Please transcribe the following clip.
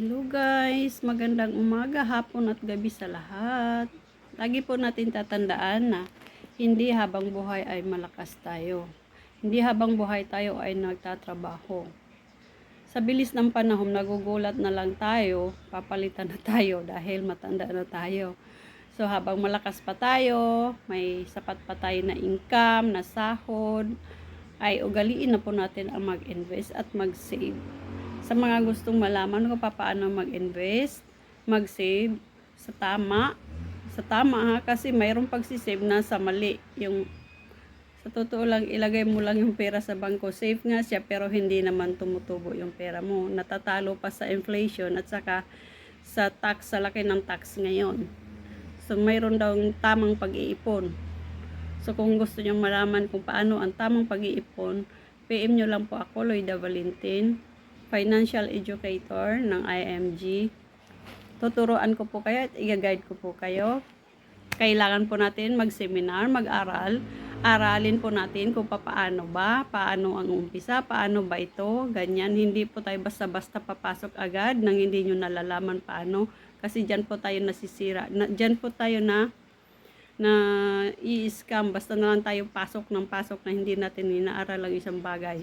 Hello guys, magandang umaga, hapon at gabi sa lahat. Lagi po natin tatandaan na hindi habang buhay ay malakas tayo. Hindi habang buhay tayo ay nagtatrabaho. Sa bilis ng panahon, nagugulat na lang tayo, papalitan na tayo dahil matanda na tayo. So habang malakas pa tayo, may sapat pa tayo na income, na sahod, ay ugaliin na po natin ang mag-invest at mag-save. Sa mga gustong malaman kung paano mag-invest, mag-save sa tama, sa tama ha, kasi mayroong pagsisave na sa mali. Yung sa totoo lang, ilagay mo lang yung pera sa bangko. Safe nga siya, pero hindi naman tumutubo yung pera mo. Natatalo pa sa inflation at saka sa tax, sa laki ng tax ngayon. So, mayroon daw tamang pag-iipon. So, kung gusto nyo malaman kung paano ang tamang pag-iipon, PM nyo lang po ako, Loida Valentin, financial educator ng IMG. Tuturuan ko po kayo at i-guide ko po kayo. Kailangan po natin mag-seminar, mag-aral. Aralin po natin kung paano ba, paano ang umpisa, paano ba ito, ganyan. Hindi po tayo basta-basta papasok agad nang hindi nyo nalalaman paano. Kasi dyan po tayo nasisira. Na, dyan po tayo na na i-scam basta na lang tayo pasok ng pasok na hindi natin inaaral ang isang bagay.